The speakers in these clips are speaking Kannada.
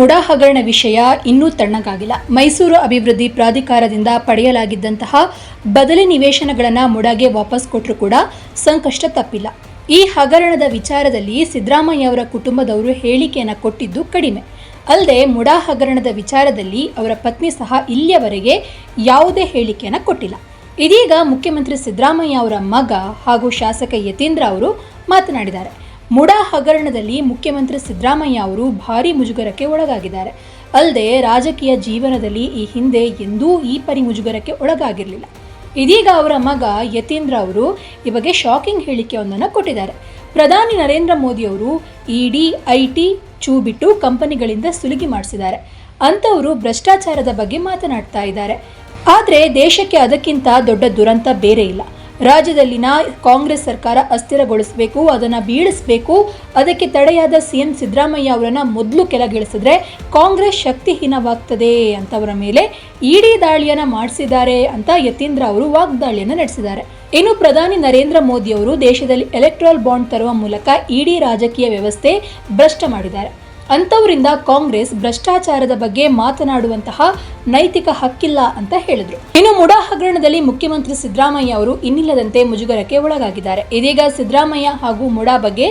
ಮುಡಾ ಹಗರಣ ವಿಷಯ ಇನ್ನೂ ತಣ್ಣಗಾಗಿಲ್ಲ. ಮೈಸೂರು ಅಭಿವೃದ್ಧಿ ಪ್ರಾಧಿಕಾರದಿಂದ ಪಡೆಯಲಾಗಿದ್ದಂತಹ ಬದಲಿ ನಿವೇಶನಗಳನ್ನು ಮುಡಾಗೆ ವಾಪಸ್ ಕೊಟ್ಟರು ಕೂಡ ಸಂಕಷ್ಟ ತಪ್ಪಿಲ್ಲ. ಈ ಹಗರಣದ ವಿಚಾರದಲ್ಲಿ ಸಿದ್ದರಾಮಯ್ಯ ಅವರ ಕುಟುಂಬದವರು ಹೇಳಿಕೆಯನ್ನು ಕೊಟ್ಟಿದ್ದು ಕಡಿಮೆ. ಅಲ್ಲದೆ ಮುಡಾ ಹಗರಣದ ವಿಚಾರದಲ್ಲಿ ಅವರ ಪತ್ನಿ ಸಹ ಇಲ್ಲಿಯವರೆಗೆ ಯಾವುದೇ ಹೇಳಿಕೆಯನ್ನು ಕೊಟ್ಟಿಲ್ಲ. ಇದೀಗ ಮುಖ್ಯಮಂತ್ರಿ ಸಿದ್ದರಾಮಯ್ಯ ಅವರ ಮಗ ಹಾಗೂ ಶಾಸಕ ಯತೀಂದ್ರ ಅವರು ಮಾತನಾಡಿದ್ದಾರೆ. ಮುಡಾ ಹಗರಣದಲ್ಲಿ ಮುಖ್ಯಮಂತ್ರಿ ಸಿದ್ದರಾಮಯ್ಯ ಅವರು ಭಾರಿ ಮುಜುಗರಕ್ಕೆ ಒಳಗಾಗಿದ್ದಾರೆ. ಅಲ್ಲದೆ ರಾಜಕೀಯ ಜೀವನದಲ್ಲಿ ಈ ಹಿಂದೆ ಎಂದೂ ಈ ಪರಿ ಮುಜುಗರಕ್ಕೆ ಒಳಗಾಗಿರಲಿಲ್ಲ. ಇದೀಗ ಅವರ ಮಗ ಯತೀಂದ್ರ ಅವರು ಈ ಬಗ್ಗೆ ಶಾಕಿಂಗ್ ಹೇಳಿಕೆಯೊಂದನ್ನು ಕೊಟ್ಟಿದ್ದಾರೆ. ಪ್ರಧಾನಿ ನರೇಂದ್ರ ಮೋದಿ ಅವರು ಇಡಿ ಐ ಟಿ ಚೂ ಬಿಟ್ಟು ಕಂಪನಿಗಳಿಂದ ಸುಲಿಗೆ ಮಾಡಿಸಿದ್ದಾರೆ. ಅಂಥವರು ಭ್ರಷ್ಟಾಚಾರದ ಬಗ್ಗೆ ಮಾತನಾಡ್ತಾ ಇದ್ದಾರೆ. ಆದರೆ ದೇಶಕ್ಕೆ ಅದಕ್ಕಿಂತ ದೊಡ್ಡ ದುರಂತ ಬೇರೆ ಇಲ್ಲ. ರಾಜ್ಯದಲ್ಲಿನ ಕಾಂಗ್ರೆಸ್ ಸರ್ಕಾರ ಅಸ್ಥಿರಗೊಳಿಸಬೇಕು, ಅದನ್ನು ಬೀಳಿಸಬೇಕು, ಅದಕ್ಕೆ ತಡೆಯಾದ ಸಿಎಂ ಸಿದ್ದರಾಮಯ್ಯ ಅವರನ್ನು ಮೊದಲು ಕೆಳಗಿಳಿಸಿದ್ರೆ ಕಾಂಗ್ರೆಸ್ ಶಕ್ತಿಹೀನವಾಗ್ತದೆ ಅಂತವರ ಮೇಲೆ ಇಡಿ ದಾಳಿಯನ್ನು ಮಾಡಿಸಿದ್ದಾರೆ ಅಂತ ಯತೀಂದ್ರ ಅವರು ವಾಗ್ದಾಳಿಯನ್ನು ನಡೆಸಿದ್ದಾರೆ. ಇನ್ನು ಪ್ರಧಾನಿ ನರೇಂದ್ರ ಮೋದಿ ಅವರು ದೇಶದಲ್ಲಿ ಎಲೆಕ್ಟ್ರಲ್ ಬಾಂಡ್ ತರುವ ಮೂಲಕ ಇಡೀ ರಾಜಕೀಯ ವ್ಯವಸ್ಥೆ ಭ್ರಷ್ಟ ಮಾಡಿದ್ದಾರೆ. ಅಂಥವರಿಂದ ಕಾಂಗ್ರೆಸ್ ಭ್ರಷ್ಟಾಚಾರದ ಬಗ್ಗೆ ಮಾತನಾಡುವಂತಹ ನೈತಿಕ ಹಕ್ಕಿಲ್ಲ ಅಂತ ಹೇಳಿದ್ರು. ಇನ್ನು ಮುಡಾ ಹಗರಣದಲ್ಲಿ ಮುಖ್ಯಮಂತ್ರಿ ಸಿದ್ದರಾಮಯ್ಯ ಅವರು ಇನ್ನಿಲ್ಲದಂತೆ ಮುಜುಗರಕ್ಕೆ ಒಳಗಾಗಿದ್ದಾರೆ. ಇದೀಗ ಸಿದ್ದರಾಮಯ್ಯ ಹಾಗೂ ಮುಡಾ ಬಗ್ಗೆ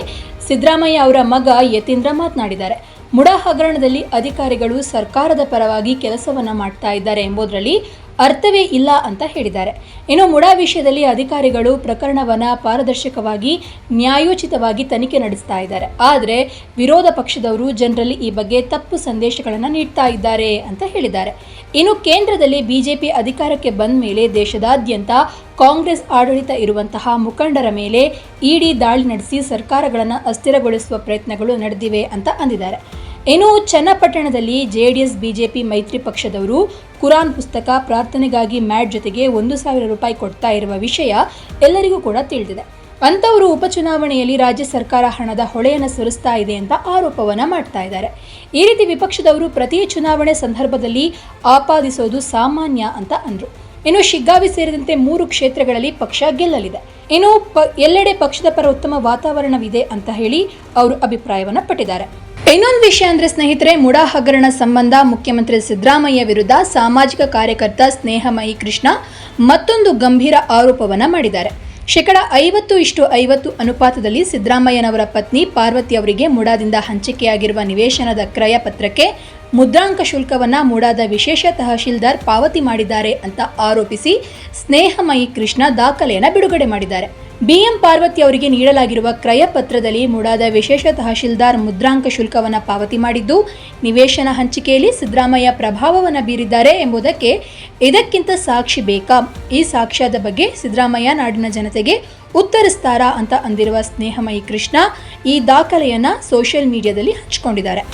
ಸಿದ್ದರಾಮಯ್ಯ ಅವರ ಮಗ ಯತೀಂದ್ರ ಮಾತನಾಡಿದ್ದಾರೆ. ಮುಡಾ ಹಗರಣದಲ್ಲಿ ಅಧಿಕಾರಿಗಳು ಸರ್ಕಾರದ ಪರವಾಗಿ ಕೆಲಸವನ್ನ ಮಾಡ್ತಾ ಇದ್ದಾರೆ ಎಂಬುದರಲ್ಲಿ ಅರ್ಥವೇ ಇಲ್ಲ ಅಂತ ಹೇಳಿದ್ದಾರೆ. ಇನ್ನು ಮುಡಾ ವಿಷಯದಲ್ಲಿ ಅಧಿಕಾರಿಗಳು ಪ್ರಕರಣವನ್ನು ಪಾರದರ್ಶಕವಾಗಿ, ನ್ಯಾಯೋಚಿತವಾಗಿ ತನಿಖೆ ನಡೆಸ್ತಾ ಇದ್ದಾರೆ. ಆದರೆ ವಿರೋಧ ಪಕ್ಷದವರು ಜನರಲ್ಲಿ ಈ ಬಗ್ಗೆ ತಪ್ಪು ಸಂದೇಶಗಳನ್ನು ನೀಡ್ತಾ ಇದ್ದಾರೆ ಅಂತ ಹೇಳಿದ್ದಾರೆ. ಇನ್ನು ಕೇಂದ್ರದಲ್ಲಿ ಬಿಜೆಪಿ ಅಧಿಕಾರಕ್ಕೆ ಬಂದ ಮೇಲೆ ದೇಶದಾದ್ಯಂತ ಕಾಂಗ್ರೆಸ್ ಆಡಳಿತ ಇರುವಂತಹ ಮುಖಂಡರ ಮೇಲೆ ಇಡಿ ದಾಳಿ ನಡೆಸಿ ಸರ್ಕಾರಗಳನ್ನು ಅಸ್ಥಿರಗೊಳಿಸುವ ಪ್ರಯತ್ನಗಳು ನಡೆದಿವೆ ಅಂತ ಅಂದಿದ್ದಾರೆ. ಇನ್ನು ಚನ್ನಪಟ್ಟಣದಲ್ಲಿ ಜೆಡಿಎಸ್, ಬಿಜೆಪಿ, ಮೈತ್ರಿ ಪಕ್ಷದವರು ಕುರಾನ್ ಪುಸ್ತಕ ಪ್ರಾರ್ಥನೆಗಾಗಿ ಮ್ಯಾಟ್ ಜೊತೆಗೆ ಒಂದು ಸಾವಿರ ರೂಪಾಯಿ ಕೊಡ್ತಾ ಇರುವ ವಿಷಯ ಎಲ್ಲರಿಗೂ ಕೂಡ ತಿಳಿದಿದೆ. ಅಂಥವರು ಉಪಚುನಾವಣೆಯಲ್ಲಿ ರಾಜ್ಯ ಸರ್ಕಾರ ಹಣದ ಹೊಳೆಯನ್ನು ಸುರಿಸ್ತಾ ಇದೆ ಅಂತ ಆರೋಪವನ್ನು ಮಾಡ್ತಾ ಇದ್ದಾರೆ. ಈ ರೀತಿ ವಿಪಕ್ಷದವರು ಪ್ರತಿ ಚುನಾವಣೆ ಸಂದರ್ಭದಲ್ಲಿ ಆಪಾದಿಸೋದು ಸಾಮಾನ್ಯ ಅಂತ ಅಂದರು. ಇನ್ನು ಶಿಗ್ಗಾವಿ ಸೇರಿದಂತೆ ಮೂರು ಕ್ಷೇತ್ರಗಳಲ್ಲಿ ಪಕ್ಷ ಗೆಲ್ಲಲಿದೆ. ಇನ್ನು ಎಲ್ಲೆಡೆ ಪಕ್ಷದ ಪರ ಉತ್ತಮ ವಾತಾವರಣವಿದೆ ಅಂತ ಹೇಳಿ ಅವರು ಅಭಿಪ್ರಾಯವನ್ನು ಪಟ್ಟಿದ್ದಾರೆ. ಇನ್ನೊಂದು ವಿಷಯ ಅಂದ್ರೆ ಸ್ನೇಹಿತರೆ, ಮುಡಾ ಹಗರಣ ಸಂಬಂಧ ಮುಖ್ಯಮಂತ್ರಿ ಸಿದ್ದರಾಮಯ್ಯ ವಿರುದ್ಧ ಸಾಮಾಜಿಕ ಕಾರ್ಯಕರ್ತ ಸ್ನೇಹಮಯಿ ಕೃಷ್ಣ ಮತ್ತೊಂದು ಗಂಭೀರ ಆರೋಪವನ್ನ ಮಾಡಿದ್ದಾರೆ. ಶೇಕಡ ಐವತ್ತು ಇಷ್ಟು ಐವತ್ತು ಅನುಪಾತದಲ್ಲಿ ಸಿದ್ದರಾಮಯ್ಯನವರ ಪತ್ನಿ ಪಾರ್ವತಿ ಅವರಿಗೆ ಮುಡಾದಿಂದ ಹಂಚಿಕೆಯಾಗಿರುವ ನಿವೇಶನದ ಕ್ರಯ ಪತ್ರಕ್ಕೆ ಮುದ್ರಾಂಕ ಶುಲ್ಕವನ್ನ ಮುಡಾದ ವಿಶೇಷ ತಹಶೀಲ್ದಾರ್ ಪಾವತಿ ಮಾಡಿದ್ದಾರೆ ಅಂತ ಆರೋಪಿಸಿ ಸ್ನೇಹಮಯಿ ಕೃಷ್ಣ ದಾಖಲೆಯನ್ನು ಬಿಡುಗಡೆ ಮಾಡಿದ್ದಾರೆ. ಬಿಎಂ ಪಾರ್ವತಿ ಅವರಿಗೆ ನೀಡಲಾಗಿರುವ ಕ್ರಯ ಪತ್ರದಲ್ಲಿ ಮುಡಾದ ವಿಶೇಷ ತಹಶೀಲ್ದಾರ್ ಮುದ್ರಾಂಕ ಶುಲ್ಕವನ್ನು ಪಾವತಿ ಮಾಡಿದ್ದು, ನಿವೇಶನ ಹಂಚಿಕೆಯಲ್ಲಿ ಸಿದ್ದರಾಮಯ್ಯ ಪ್ರಭಾವವನ್ನು ಬೀರಿದ್ದಾರೆ ಎಂಬುದಕ್ಕೆ ಇದಕ್ಕಿಂತ ಸಾಕ್ಷಿ ಬೇಕಾ? ಈ ಸಾಕ್ಷ್ಯದ ಬಗ್ಗೆ ಸಿದ್ದರಾಮಯ್ಯ ನಾಡಿನ ಜನತೆಗೆ ಉತ್ತರಿಸ್ತಾರಾ ಅಂತ ಅಂದಿರುವ ಸ್ನೇಹಮಯಿ ಕೃಷ್ಣ ಈ ದಾಖಲೆಯನ್ನು ಸೋಷಿಯಲ್ ಮೀಡಿಯಾದಲ್ಲಿ ಹಂಚಿಕೊಂಡಿದ್ದಾರೆ.